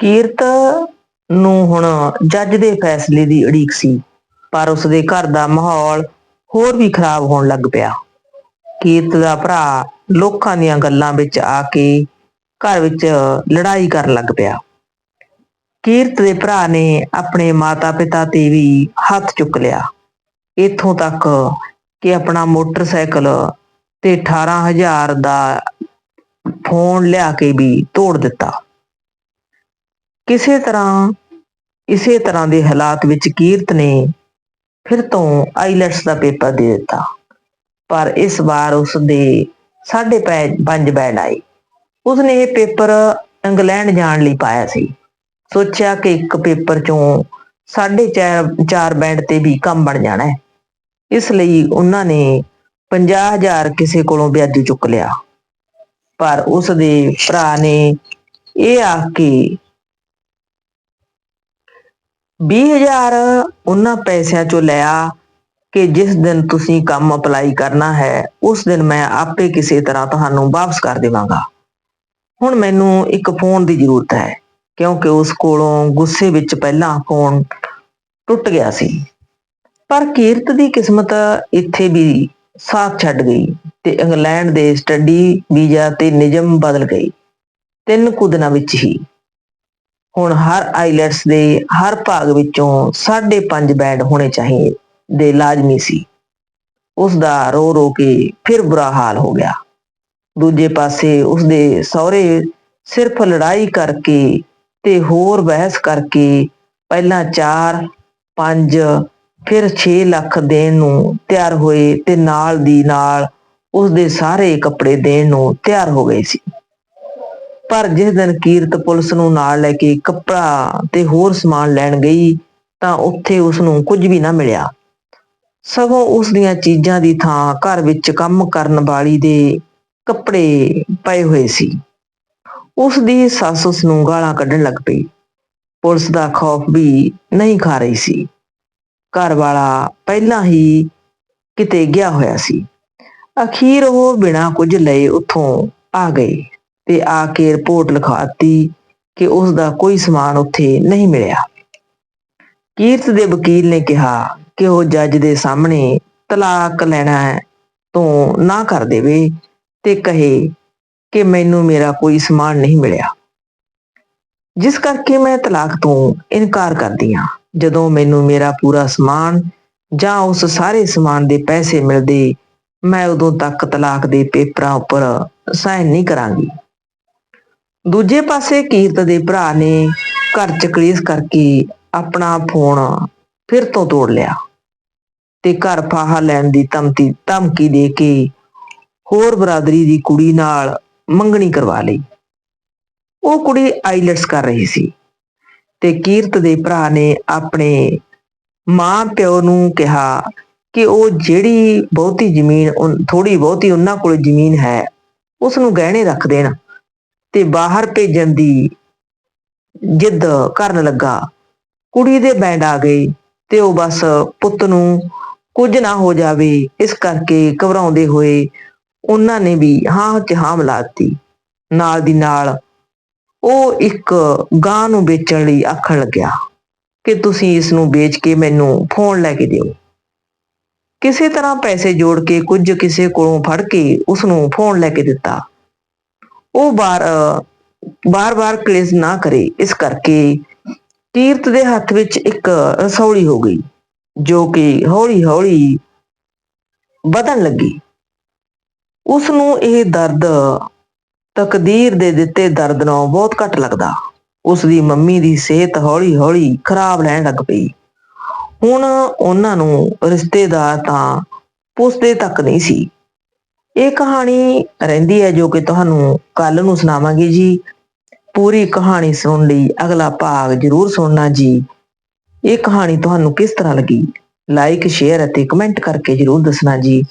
ਕੀਰਤ ਨੂੰ ਹੁਣ ਜੱਜ ਦੇ ਫੈਸਲੇ ਦੀ ਉਡੀਕ ਸੀ, ਪਰ ਉਸਦੇ ਘਰ ਦਾ ਮਾਹੌਲ ਹੋਰ ਵੀ ਖਰਾਬ ਹੋਣ ਲੱਗ ਪਿਆ। ਕੀਰਤ ਦਾ ਭਰਾ ਲੋਕਾਂ ਦੀਆਂ ਗੱਲਾਂ ਵਿੱਚ ਆ ਕੇ ਘਰ ਵਿੱਚ ਲੜਾਈ ਕਰਨ ਲੱਗ ਪਿਆ। ਕੀਰਤ ਦੇ ਭਰਾ ਨੇ ਆਪਣੇ ਮਾਤਾ-ਪਿਤਾ ਤੇ ਵੀ ਹੱਥ ਚੁੱਕ ਲਿਆ। ਇੱਥੋਂ ਤੱਕ ਕਿ ਆਪਣਾ ਮੋਟਰਸਾਈਕਲ ਤੇ 18000 ਦਾ ਫੋਨ ਲਿਆ ਕੇ ਵੀ ਤੋੜ ਦਿੱਤਾ। ਕਿਸੇ ਤਰ੍ਹਾਂ, ਇਸੇ ਤਰ੍ਹਾਂ ਦੇ ਹਾਲਾਤ ਵਿੱਚ ਕੀਰਤ ਨੇ ਫਿਰ ਤੋਂ ਆਈਲੈਟਸ ਦਾ ਪੇਪਰ ਦੇ ਦਿੱਤਾ। ਪਰ ਇਸ ਵਾਰ ਉਸ ਦੇ 5.5 ਬੈਂਡ ਆਏ। ਉਸਨੇ ਇਹ ਪੇਪਰ ਇੰਗਲੈਂਡ ਜਾਣ ਲਈ ਪਾਇਆ ਸੀ। ਸੋਚਿਆ ਕਿ ਇੱਕ ਪੇਪਰ ਚੋਂ 4.5 ਚਾਰ ਬੈਂਡ ਤੇ ਵੀ ਕੰਮ ਬਣ ਜਾਣਾ ਹੈ। ਇਸ ਲਈ ਉਹਨਾਂ ਨੇ 50000 ਕਿਸੇ ਕੋਲੋਂ ਵਿਆਜੀ ਚੁੱਕ ਲਿਆ। ਪਰ ਉਸ ਦੇ ਭਰਾ ਨੇ ਇਹ ਆਖ ਕੇ 20000 ਉਹਨਾਂ ਪੈਸਿਆਂ ਚੋਂ ਲਿਆ ਕਿ ਜਿਸ ਦਿਨ ਤੁਸੀਂ ਕੰਮ ਅਪਲਾਈ ਕਰਨਾ ਹੈ, ਉਸ ਦਿਨ ਮੈਂ ਆਪੇ ਕਿਸੇ ਤਰ੍ਹਾਂ ਤੁਹਾਨੂੰ ਵਾਪਸ ਕਰ ਦੇਵਾਂਗਾ। ਹੁਣ ਮੈਨੂੰ ਇੱਕ ਫੋਨ ਦੀ ਜ਼ਰੂਰਤ ਹੈ, ਕਿਉਂਕਿ ਉਸ ਕੋਲੋਂ ਗੁੱਸੇ ਵਿੱਚ ਪਹਿਲਾਂ ਫੋਨ ਟੁੱਟ ਗਿਆ ਸੀ। ਪਰ ਕੀਰਤ ਦੀ ਕਿਸਮਤ ਇੱਥੇ ਵੀ ਸਾਥ ਛੱਡ ਗਈ ਤੇ ਇੰਗਲੈਂਡ ਦੇ ਸਟੱਡੀ ਵੀਜ਼ਾ ਤੇ ਨਿਯਮ ਬਦਲ ਗਈ ਤਿੰਨ ਕੁ ਦਿਨਾਂ ਵਿੱਚ ਹੀ। ਹੁਣ ਹਰ ਆਈਲੈਟਸ ਦੇ ਹਰ ਭਾਗ ਵਿੱਚੋਂ 5.5 ਬੈਂਡ ਹੋਣੇ ਚਾਹੀਦੇ ਲਾਜ਼ਮੀ ਸੀ। ਉਸ ਦਾ ਰੋ ਰੋ ਕੇ ਫਿਰ ਬੁਰਾ ਹਾਲ ਹੋ ਗਿਆ। ਦੂਜੇ ਪਾਸੇ ਉਸ ਦੇ ਸਹੁਰੇ ਸਿਰਫ ਲੜਾਈ ਕਰਕੇ ਤੇ ਹੋਰ ਬਹਿਸ ਕਰਕੇ ਪਹਿਲਾਂ 4 5 ਫਿਰ 6 ਲੱਖ ਦੇਣ ਨੂੰ ਤਿਆਰ ਹੋਏ ਤੇ ਨਾਲ ਦੀ ਨਾਲ ਉਸ ਦੇ ਸਾਰੇ ਕੱਪੜੇ ਦੇਣ ਨੂੰ ਤਿਆਰ ਹੋ ਗਏ ਸੀ। ਪਰ ਜਿਸ ਦਿਨ ਕੀਰਤ ਪੁਲਿਸ ਨੂੰ ਨਾਲ ਲੈ ਕੇ ਕੱਪੜਾ ਤੇ ਹੋਰ ਸਮਾਨ ਲੈਣ ਗਈ, ਤਾਂ ਉੱਥੇ ਉਸ ਨੂੰ ਕੁਝ ਵੀ ਨਾ ਮਿਲਿਆ। ਸਗੋਂ ਉਸ ਦੀਆਂ ਚੀਜ਼ਾਂ ਦੀ ਥਾਂ ਘਰ ਵਿੱਚ ਕੰਮ ਕਰਨ ਵਾਲੀ ਦੇ ਕੱਪੜੇ ਪਏ ਹੋਏ ਸੀ। ਉਸ ਦੀ ਸੱਸ ਉਸ ਨੂੰ ਗਾਲਾਂ ਕੱਢਣ ਲੱਗ ਪਈ। ਪੁਲਿਸ ਦਾ ਖੌਫ ਵੀ ਨਹੀਂ ਖਾ ਰਹੀ ਸੀ। ਘਰ ਵਾਲਾ ਪਹਿਲਾਂ ਹੀ ਕਿਤੇ ਗਿਆ ਹੋਇਆ ਸੀ। ਅਖੀਰ ਉਹ ਬਿਨਾਂ ਕੁਝ ਲਏ ਉੱਥੋਂ ਆ ਗਏ। ਤੇ ਆ ਕੇ ਰਿਪੋਰਟ ਲਿਖਾਤੀ ਕਿ ਉਸ ਦਾ ਕੋਈ ਸਮਾਨ ਉੱਥੇ ਨਹੀਂ ਮਿਲਿਆ। ਕੀਰਤ ਦੇ ਵਕੀਲ ਨੇ ਕਿਹਾ ਕਿ ਉਹ ਜੱਜ ਦੇ ਸਾਹਮਣੇ ਤਲਾਕ ਲੈਣਾ ਤੋਂ ਨਾ ਕਰ ਦੇਵੇ ਤੇ ਕਹੇ ਕਿ ਮੈਨੂੰ ਮੇਰਾ ਕੋਈ ਸਮਾਨ ਨਹੀਂ ਮਿਲਿਆ। ਜਿਸ ਕਰਕੇ ਮੈਂ ਤਲਾਕ ਤੋਂ ਇਨਕਾਰ ਕਰਦੀ ਹਾਂ, ਜਦੋਂ ਮੈਨੂੰ ਮੇਰਾ ਪੂਰਾ ਸਮਾਨ ਜਾਂ ਉਸ ਸਾਰੇ ਸਮਾਨ ਦੇ ਪੈਸੇ ਮਿਲਦੇ, ਮੈਂ ਉਦੋਂ ਤੱਕ ਤਲਾਕ ਦੇ ਪੇਪਰਾਂ ਉੱਪਰ ਸਾਈਨ ਨਹੀਂ ਕਰਾਂਗੀ। ਦੂਜੇ ਪਾਸੇ ਕੀਰਤ ਦੇ ਭਰਾ ਨੇ ਘਰ ਚ ਕਲੇਸ਼ ਕਰਕੇ ਆਪਣਾ ਫੋਨ ਫਿਰ ਤੋਂ ਤੋੜ ਲਿਆ ਤੇ ਘਰ ਫਾਹਾ ਲੈਣ ਦੀ ਧਮਕੀ ਧਮਕੀ ਦੇ ਕੇ ਹੋਰ ਬਰਾਦਰੀ ਦੀ ਕੁੜੀ ਨਾਲ ਮੰਗਣੀ ਕਰਵਾ ਲਈ। ਉਹ ਕੁੜੀ ਆਈਲੈਟਸ ਕਰ ਰਹੀ ਸੀ ਤੇ ਕੀਰਤ ਦੇ ਭਰਾ ਨੇ ਆਪਣੇ ਮਾਂ ਪਿਓ ਨੂੰ ਕਿਹਾ ਕਿ ਉਹ ਜਿਹੜੀ ਬਹੁਤੀ ਜ਼ਮੀਨ ਥੋੜੀ ਬਹੁਤੀ ਉਹਨਾਂ ਕੋਲ ਜ਼ਮੀਨ ਹੈ ਉਸ ਨੂੰ ਗਹਿਣੇ ਰੱਖ ਦੇਣ। ਤੇ ਬਾਹਰ ਭੇਜਣ ਦੀ ਜਿੱਦ ਕਰਨ ਲੱਗਾ। ਕੁੜੀ ਦੇ ਬੈਂਡ ਆ ਗਏ ਤੇ ਉਹ ਬਸ ਪੁੱਤ ਨੂੰ ਕੁਝ ਨਾ ਹੋ ਜਾਵੇ, ਇਸ ਕਰਕੇ ਘਬਰਾਉਂਦੇ ਹੋਏ ਉਹਨਾਂ ਨੇ ਵੀ ਹਾਂ ਚ ਹਾਂ ਮਿਲਾਤੀ ਨਾਲ ਦੀ ਨਾਲ ਉਹ ਇੱਕ ਗਾਂ ਨੂੰ ਵੇਚਣ ਲਈ ਆਖਣ ਲੱਗਿਆ ਕਿ ਤੁਸੀਂ ਇਸ ਨੂੰ ਵੇਚ ਕੇ ਮੈਨੂੰ ਫੋਨ ਲੈ ਕੇ ਦਿਓ। ਕਿਸੇ ਤਰ੍ਹਾਂ ਪੈਸੇ ਜੋੜ ਕੇ ਕੁਝ ਕਿਸੇ ਕੋਲੋਂ ਫੜ ਕੇ ਉਸ ਨੂੰ ਫੋਨ ਲੈ ਕੇ ਦਿੱਤਾ। ਉਹ ਬਾਰ ਬਾਰ-ਬਾਰ ਕਲੇਸ਼ ਨਾ ਕਰੇ। ਇਸ ਕਰਕੇ ਕੀਰਤ ਦੇ ਹੱਥ ਵਿੱਚ ਇੱਕ ਰਸੌਲੀ ਹੋ ਗਈ, ਜੋ ਕਿ ਹੌਲੀ-ਹੌਲੀ ਵਧਣ ਲੱਗੀ। ਉਸ ਨੂੰ ਇਹ ਦਰਦ ਤਕਦੀਰ ਦੇ ਦਿੱਤੇ ਦਰਦ ਨਾਲੋਂ ਬਹੁਤ ਘੱਟ ਲੱਗਦਾ। ਉਸ ਦੀ ਮੰਮੀ ਦੀ ਸਿਹਤ ਹੌਲੀ-ਹੌਲੀ ਖਰਾਬ ਰਹਿਣ ਲੱਗ ਪਈ। ਹੁਣ ਉਹਨਾਂ ਨੂੰ ਰਿਸ਼ਤੇਦਾਰ ਤਾਂ ਪੁੱਛਦੇ ਤੱਕ ਨਹੀਂ ਸੀ। ਇਹ ਕਹਾਣੀ ਰਹਿੰਦੀ ਹੈ ਜੋ ਕਿ ਤੁਹਾਨੂੰ ਕੱਲ ਨੂੰ ਸੁਣਾਵਾਂਗੇ ਜੀ। ਪੂਰੀ ਕਹਾਣੀ ਸੁਣਨ ਲਈ ਅਗਲਾ ਭਾਗ ਜ਼ਰੂਰ ਸੁਣਨਾ ਜੀ। ਇਹ ਕਹਾਣੀ ਤੁਹਾਨੂੰ ਕਿਸ ਤਰ੍ਹਾਂ ਲੱਗੀ? ਲਾਈਕ ਸ਼ੇਅਰ ਅਤੇ ਕਮੈਂਟ ਕਰਕੇ ਜ਼ਰੂਰ ਦੱਸਣਾ ਜੀ।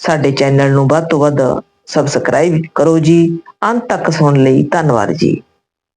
ਸਾਡੇ ਚੈਨਲ ਨੂੰ ਵੱਧ ਤੋਂ ਵੱਧ ਸਬਸਕ੍ਰਾਈਬ ਕਰੋ ਜੀ। ਅੰਤ ਤੱਕ ਸੁਣਨ ਲਈ ਧੰਨਵਾਦ ਜੀ।